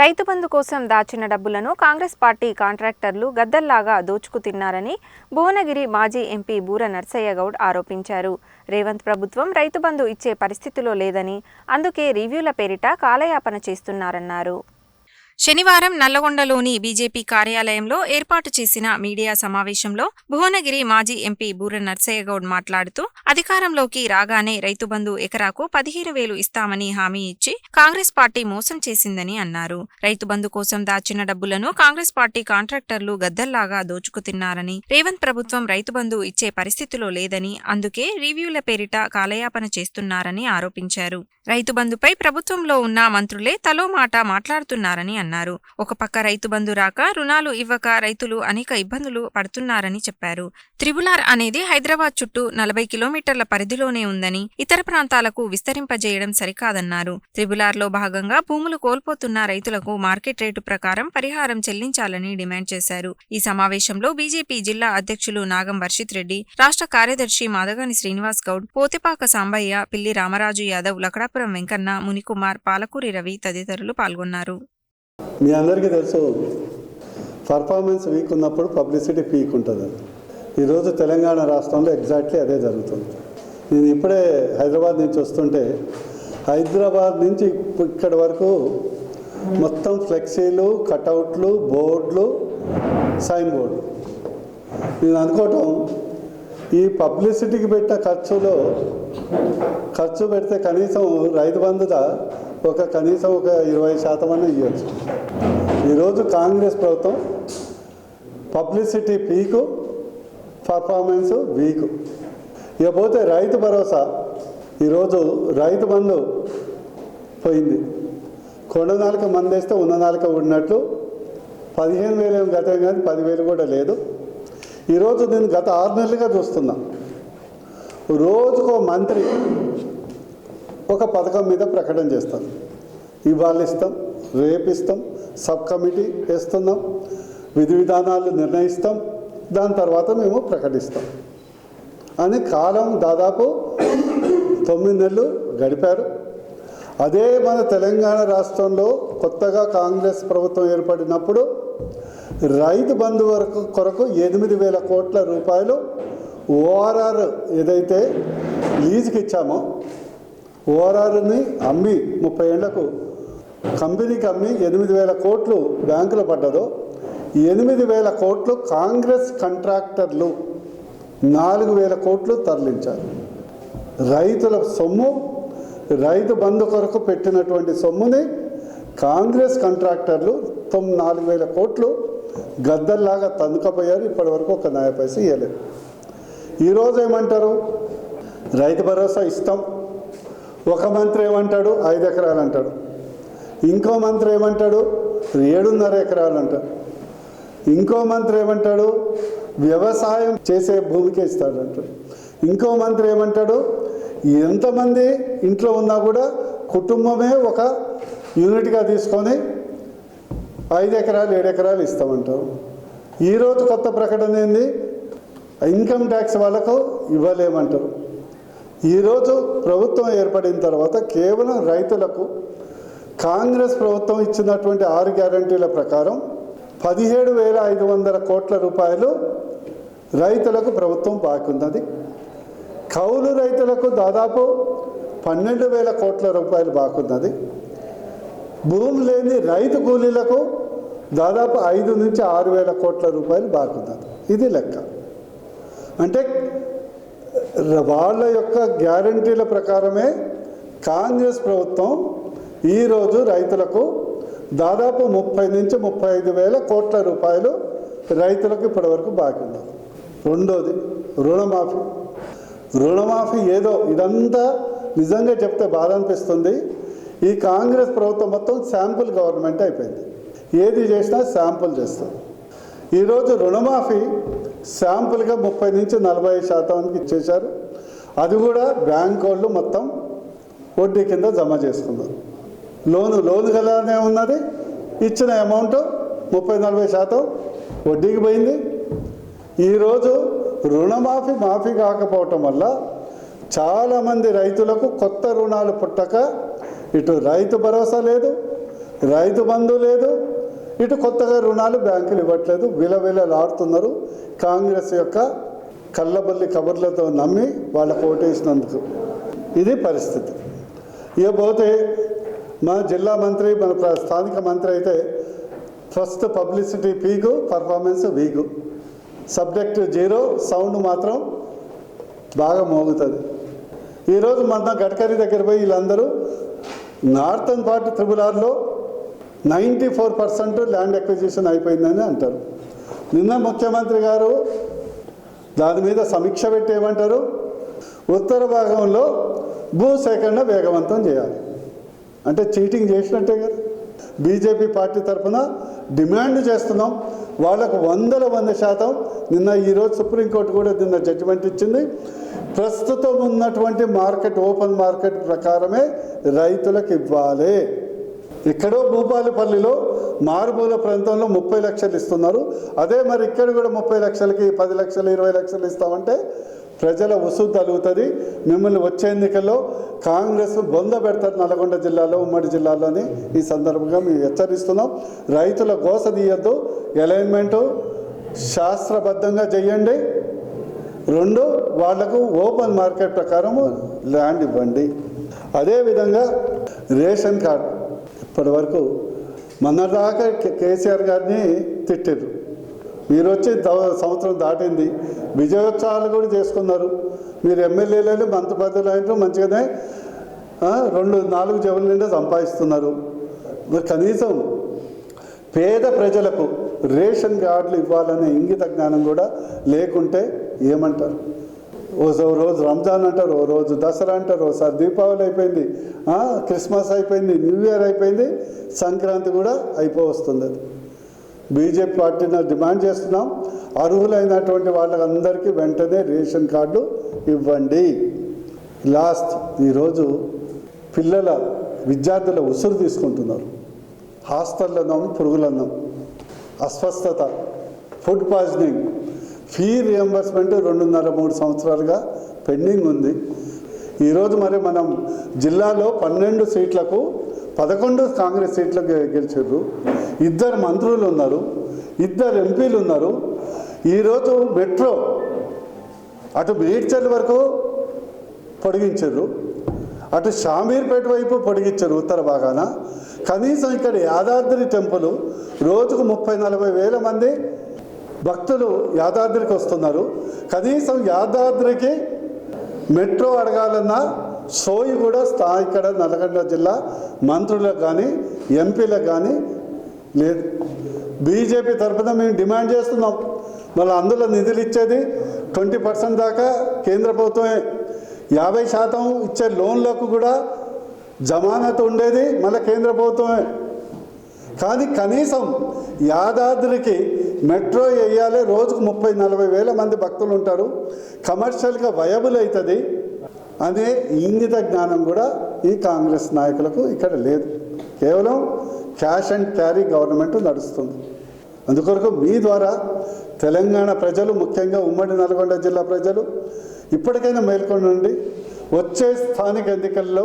రైతు బంధు కోసం దాచిన డబ్బులను కాంగ్రెస్ పార్టీ కాంట్రాక్టర్లు గద్దల్లాగా దోచుకు తిన్నారని భువనగిరి మాజీ ఎంపీ బూర నర్సయ్య గౌడ్ ఆరోపించారు. రేవంత్ ప్రభుత్వం రైతు బంధు ఇచ్చే పరిస్థితిలో లేదని అందుకే రివ్యూల పేరిట కాలయాపన చేస్తున్నారన్నారు. శనివారం నల్లగొండలోని బీజేపీ కార్యాలయంలో ఏర్పాటు చేసిన మీడియా సమావేశంలో భువనగిరి మాజీ ఎంపీ బూర నర్సయ్యగౌడ్ మాట్లాడుతూ అధికారంలోకి రాగానే రైతు బంధు ఎకరాకు పదిహేను వేలు ఇస్తామని హామీ ఇచ్చి కాంగ్రెస్ పార్టీ మోసం చేసిందని అన్నారు. రైతు బంధు కోసం దాచిన డబ్బులను కాంగ్రెస్ పార్టీ కాంట్రాక్టర్లు గద్దల్లాగా దోచుకుతిన్నారని రేవంత్ ప్రభుత్వం రైతు బంధు ఇచ్చే పరిస్థితిలో లేదని అందుకే రివ్యూల పేరిట కాలయాపన చేస్తున్నారని ఆరోపించారు. రైతు బంధుపై ప్రభుత్వంలో ఉన్న మంత్రులే తలో మాట మాట్లాడుతున్నారని అన్నారు. ఒక పక్క రైతు బంధు రాక రుణాలు ఇవ్వక రైతులు అనేక ఇబ్బందులు పడుతున్నారని చెప్పారు. త్రిబులార్ అనేది హైదరాబాద్ చుట్టూ నలభై కిలోమీటర్ల పరిధిలోనే ఉందని ఇతర ప్రాంతాలకు విస్తరింపజేయడం సరికాదన్నారు. త్రిబులార్లో భాగంగా భూములు కోల్పోతున్న రైతులకు మార్కెట్ రేటు ప్రకారం పరిహారం చెల్లించాలని డిమాండ్ చేశారు. ఈ సమావేశంలో బీజేపీ జిల్లా అధ్యక్షులు నాగం వర్షిత్ రెడ్డి రాష్ట్ర కార్యదర్శి మాదగాని శ్రీనివాస్ గౌడ్ పోతిపాక సాంబయ్య పిల్లి రామరాజు యాదవ్ లకడాపురం వెంకన్న మునికుమార్ పాలకూరి రవి తదితరులు పాల్గొన్నారు. మీ అందరికీ తెలుసు పర్ఫార్మెన్స్ వీక్ ఉన్నప్పుడు పబ్లిసిటీ పీక్ ఉంటుంది. ఈరోజు తెలంగాణ రాష్ట్రంలో ఎగ్జాక్ట్లీ అదే జరుగుతుంది. నేను ఇప్పుడే హైదరాబాద్ నుంచి వస్తుంటే హైదరాబాద్ నుంచి ఇక్కడి వరకు మొత్తం ఫ్లెక్సీలు కటౌట్లు బోర్డులు సైన్ బోర్డు నేను అనుకోవటం ఈ పబ్లిసిటీకి పెట్టిన ఖర్చులో ఖర్చు పెడితే కనీసం రైతు బంధుగా ఒక కనీసం ఒక ఇరవై శాతం అన్న ఇవ్వచ్చు ఈరోజు కాంగ్రెస్ ప్రభుత్వం పబ్లిసిటీ పీకు పర్ఫార్మెన్స్ వీకు. ఇకపోతే రైతు భరోసా ఈరోజు రైతు బంధు పోయింది. కొండ నాలుక మందేస్తే ఉన్న నాలుక ఉన్నట్లు పదిహేను వేలు ఏం గతం కానీ పదివేలు కూడా లేదు. ఈరోజు నేను గత ఆరు నెలలుగా చూస్తున్నా. రోజుకో మంత్రి ఒక పథకం మీద ప్రకటన చేస్తాం. ఇవాళ ఇస్తాం రేపు ఇస్తాం సబ్ కమిటీ వేస్తున్నాం విధి విధానాలు నిర్ణయిస్తాం దాని తర్వాత మేము ప్రకటిస్తాం. అని కాలం దాదాపు తొమ్మిది నెలలు గడిపారు. అదే మన తెలంగాణ రాష్ట్రంలో కొత్తగా కాంగ్రెస్ ప్రభుత్వం ఏర్పడినప్పుడు రైతు బంధు వరకు కొరకు ఎనిమిది వేల కోట్ల రూపాయలు ఓఆర్ఆర్ ఏదైతే లీజుకి ఇచ్చామో ఓఆర్ఆర్ని అమ్మి ముప్పై ఏళ్ళకు కంపెనీకి అమ్మి ఎనిమిది వేల కోట్లు బ్యాంకులో పడ్డదో ఎనిమిది వేల కోట్లు కాంగ్రెస్ కాంట్రాక్టర్లు నాలుగు వేల కోట్లు తరలించారు. రైతుల సొమ్ము రైతు బంధు కొరకు పెట్టినటువంటి సొమ్ముని కాంగ్రెస్ కాంట్రాక్టర్లు తొమ్మిది నాలుగు వేల కోట్లు గద్దల్లాగా తందుకపోయారు ఇప్పటివరకు ఒక న్యాయ పైస ఇవ్వలేదు ఈరోజు ఏమంటారు? రైతు భరోసా ఇస్తాం. ఒక మంత్రి ఏమంటాడు? ఐదు ఎకరాలు అంటాడు ఇంకో మంత్రి ఏమంటాడు? ఏడున్నర ఎకరాలు అంటాడు ఇంకో మంత్రి ఏమంటాడు? వ్యవసాయం చేసే భూమికే ఇస్తాడు అంటాడు ఇంకో మంత్రి ఏమంటాడు? ఎంతమంది ఇంట్లో ఉన్నా కూడా కుటుంబమే ఒక యూనిట్గా తీసుకొని ఐదు ఎకరాలు ఏడు ఎకరాలు ఇస్తామంటారు ఈరోజు కొత్త ప్రకటన ఏంది? ఇన్కమ్ ట్యాక్స్ వాళ్ళకు ఇవ్వలేమంటారు. ఈరోజు ప్రభుత్వం ఏర్పడిన తర్వాత కేవలం రైతులకు కాంగ్రెస్ ప్రభుత్వం ఇచ్చినటువంటి ఆరు గ్యారంటీల ప్రకారం పదిహేడు వేల ఐదు వందల కోట్ల రూపాయలు రైతులకు ప్రభుత్వం బాకున్నది కౌలు రైతులకు దాదాపు పన్నెండు వేల కోట్ల రూపాయలు బాకున్నది భూమి లేని రైతు కూలీలకు దాదాపు ఐదు నుంచి ఆరు వేల కోట్ల రూపాయలు బాకున్నది ఇది లెక్క. అంటే వాళ్ళ యొక్క గ్యారంటీల ప్రకారమే కాంగ్రెస్ ప్రభుత్వం ఈరోజు రైతులకు దాదాపు ముప్పై నుంచి ముప్పై ఐదు వేల కోట్ల రూపాయలు రైతులకు ఇప్పటివరకు బాకీ ఉన్నారు రెండోది రుణమాఫీ. రుణమాఫీ ఏదో ఇదంతా నిజంగా చెప్తే బాధ అనిపిస్తుంది. ఈ కాంగ్రెస్ ప్రభుత్వం మొత్తం శాంపుల్ గవర్నమెంట్ అయిపోయింది. ఏది చేసినా శాంపుల్ చేస్తుంది ఈరోజు రుణమాఫీ శాంపుల్గా ముప్పై నుంచి నలభై శాతానికి ఇచ్చేశారు. అది కూడా బ్యాంక్ వాళ్ళు మొత్తం వడ్డీ కింద జమ చేసుకున్నారు. లోను లోన్ గలానే ఉన్నది. ఇచ్చిన అమౌంట్ ముప్పై నలభై శాతం వడ్డీకి పోయింది. ఈరోజు రుణమాఫీ మాఫీ కాకపోవటం వల్ల చాలామంది రైతులకు కొత్త రుణాలు పుట్టక ఇటు రైతు భరోసా లేదు రైతు బంధు లేదు ఇటు కొత్తగా రుణాలు బ్యాంకులు ఇవ్వట్లేదు. విలవిలలాడుతున్నారు. కాంగ్రెస్ యొక్క కళ్ళబల్లి కబుర్లతో నమ్మి వాళ్ళకు ఓటేసినందుకు ఇది పరిస్థితి. ఇకపోతే మన జిల్లా మంత్రి మన స్థానిక మంత్రి అయితే first publicity peak performance weak. Subject zero sound మాత్రం బాగా మోగుతుంది. ఈరోజు మన గడ్కరీ దగ్గర పోయి వీళ్ళందరూ northern part triple ఆర్లో ninety four percent land acquisition అయిపోయిందని అంటారు. నిన్న ముఖ్యమంత్రి గారు దాని మీద సమీక్ష పెట్టి ఏమంటారు? ఉత్తర భాగంలో భూసేకరణ వేగవంతం చేయాలి. అంటే చీటింగ్ చేసినట్టే కదా. బీజేపీ పార్టీ తరఫున డిమాండ్ చేస్తున్నాం. వాళ్ళకు వందల వంద శాతం నిన్న ఈరోజు సుప్రీంకోర్టు కూడా నిన్న జడ్జిమెంట్ ఇచ్చింది. ప్రస్తుతం ఉన్నటువంటి మార్కెట్ ఓపెన్ మార్కెట్ ప్రకారమే రైతులకు ఇవ్వాలి. ఎక్కడో భూపాలపల్లిలో మారుమూల ప్రాంతంలో ముప్పై లక్షలు ఇస్తున్నారు. అదే మరి ఇక్కడ కూడా ముప్పై లక్షలకి పది లక్షలు ఇరవై లక్షలు ఇస్తామంటే ప్రజల ఉసుగు తలుగుతుంది. మిమ్మల్ని వచ్చే ఎన్నికల్లో కాంగ్రెస్ బొంద పెడతారు నల్గొండ జిల్లాలో ఉమ్మడి జిల్లాలోని ఈ సందర్భంగా మేము హెచ్చరిస్తున్నాం. రైతుల గోస తీయద్దు. అలైన్మెంటు శాస్త్రబద్ధంగా చేయండి. రెండు వాళ్ళకు ఓపెన్ మార్కెట్ ప్రకారము ల్యాండ్ ఇవ్వండి. అదేవిధంగా రేషన్ కార్డు. ఇప్పటి వరకు మొన్నటిదాకా కేసీఆర్ గారిని తిట్టారు మీరు వచ్చి ద- సంవత్సరం దాటింది. విజయోత్సవాలు కూడా చేసుకున్నారు. మీరు ఎమ్మెల్యేలు మంత్రి పదవులు అయినా మంచిగానే రెండు నాలుగు జవుల నిండా సంపాదిస్తున్నారు. మరి కనీసం పేద ప్రజలకు రేషన్ కార్డులు ఇవ్వాలనే ఇంగిత జ్ఞానం కూడా లేకుంటే ఏమంటారు? ఓ రోజు రంజాన్ అంటారు ఓ రోజు దసరా అంటారు ఓసారి దీపావళి అయిపోయింది క్రిస్మస్ అయిపోయింది న్యూ ఇయర్ అయిపోయింది సంక్రాంతి కూడా అయిపోవస్తుంది అది. బీజేపీ పార్టీని డిమాండ్ చేస్తున్నాం అర్హులైనటువంటి వాళ్ళందరికీ వెంటనే రేషన్ కార్డు ఇవ్వండి. లాస్ట్ ఈరోజు పిల్లల విద్యార్థుల ఉసురు తీసుకుంటున్నారు. హాస్టల్లన్నాం పురుగులన్నాం అస్వస్థత ఫుడ్ పాయిజనింగ్. ఫీ రియంబర్స్మెంట్ రెండున్నర మూడు సంవత్సరాలుగా పెండింగ్ ఉంది. ఈరోజు మరి మనం జిల్లాలో పన్నెండు సీట్లకు పదకొండు కాంగ్రెస్ సీట్లకు గెలిచారు. ఇద్దరు మంత్రులు ఉన్నారు ఇద్దరు ఎంపీలు ఉన్నారు. ఈరోజు మెట్రో అటు మేడ్చల్ వరకు పొడిగించారు. అటు షామీర్పేట వైపు పొడిగించారు ఉత్తర భాగాన. కనీసం ఇక్కడ యాదాద్రి టెంపుల్ రోజుకు ముప్పై నలభై వేల మంది భక్తులు యాదాద్రికి వస్తున్నారు. కనీసం యాదాద్రికి మెట్రో అడగాలన్న సోయి కూడా స్థా ఇక్కడ నల్గొండ జిల్లా మంత్రులకు కానీ ఎంపీలకు కానీ లేదు. బీజేపీ తరఫున మేము డిమాండ్ చేస్తున్నాం. మళ్ళీ అందులో నిధులు ఇచ్చేది ట్వంటీ పర్సెంట్ దాకా కేంద్ర ప్రభుత్వమే. యాభై శాతం ఇచ్చే లోన్లకు కూడా జమానత్ ఉండేది మళ్ళీ కేంద్ర ప్రభుత్వమే. కానీ కనీసం యాదాద్రికి మెట్రో వేయాలి రోజుకు ముప్పై నలభై వేల మంది భక్తులు ఉంటారు. కమర్షియల్గా వయబుల్ అవుతుంది అనే ఇంగిత జ్ఞానం కూడా ఈ కాంగ్రెస్ నాయకులకు ఇక్కడ లేదు. కేవలం క్యాష్ అండ్ క్యారీ గవర్నమెంట్ నడుస్తుంది. అందుకొరకు మీ ద్వారా తెలంగాణ ప్రజలు ముఖ్యంగా ఉమ్మడి నల్గొండ జిల్లా ప్రజలు ఇప్పటికైనా మేల్కొనండి వచ్చే స్థానిక ఎన్నికల్లో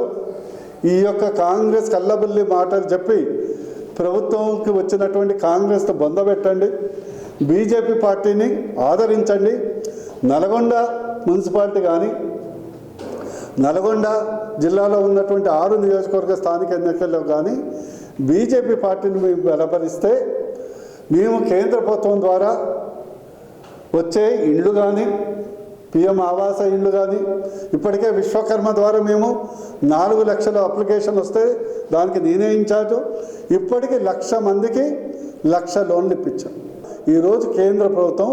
ఈ యొక్క కాంగ్రెస్ కల్లబుల్లి మాటలు చెప్పి ప్రభుత్వంకి వచ్చినటువంటి కాంగ్రెస్తో బొందబెట్టండి. బీజేపీ పార్టీని ఆదరించండి. నల్గొండ మున్సిపాలిటీ కానీ నల్గొండ జిల్లాలో ఉన్నటువంటి ఆరు నియోజకవర్గ స్థానిక ఎన్నికల్లో కానీ బీజేపీ పార్టీని మేము బలపరిస్తే మేము కేంద్ర ప్రభుత్వం ద్వారా వచ్చే ఇండ్లు కానీ పిఎం ఆవాస ఇండ్లు కానీ ఇప్పటికే విశ్వకర్మ ద్వారా మేము నాలుగు లక్షల అప్లికేషన్ వస్తే దానికి నేనే ఇన్ఛార్జు ఇప్పటికీ లక్ష మందికి లక్ష లోన్లు ఇప్పించాం. ఈరోజు కేంద్ర ప్రభుత్వం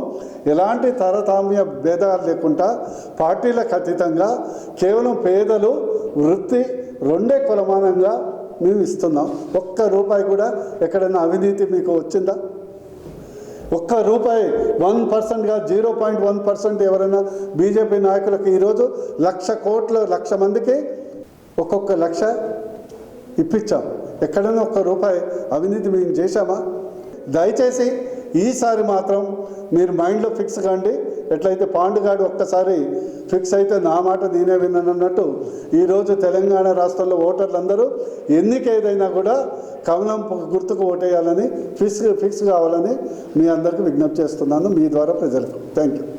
ఎలాంటి తరతామ్య భేదాలు లేకుండా పార్టీలకు అతీతంగా కేవలం పేదలు వృత్తి రెండే కులమానంగా మేము ఇస్తున్నాం. ఒక్క రూపాయి కూడా ఎక్కడైనా అవినీతి మీకు వచ్చిందా? ఒక్క రూపాయి వన్ పర్సెంట్గా జీరో పాయింట్ వన్ పర్సెంట్ ఎవరైనా బీజేపీ నాయకులకు ఈరోజు లక్ష కోట్ల లక్ష మందికి ఒక్కొక్క లక్ష ఇప్పించాం. ఎక్కడైనా ఒక్క రూపాయి అవినీతి మేము చేశామా? దయచేసి ఈసారి మాత్రం మీరు మైండ్లో ఫిక్స్ కాండి. ఎట్లయితే పాండుగాడు ఒక్కసారి ఫిక్స్ అయితే నా మాట నేనే విన్నానన్నట్టు ఈరోజు తెలంగాణ రాష్ట్రంలో ఓటర్లందరూ ఎన్నికేదైనా కూడా కమలం గుర్తుకు ఓటేయాలని ఫిక్స్ ఫిక్స్ కావాలని మీ అందరికీ విజ్ఞప్తి చేస్తున్నాను మీ ద్వారా ప్రజలకు. Thank you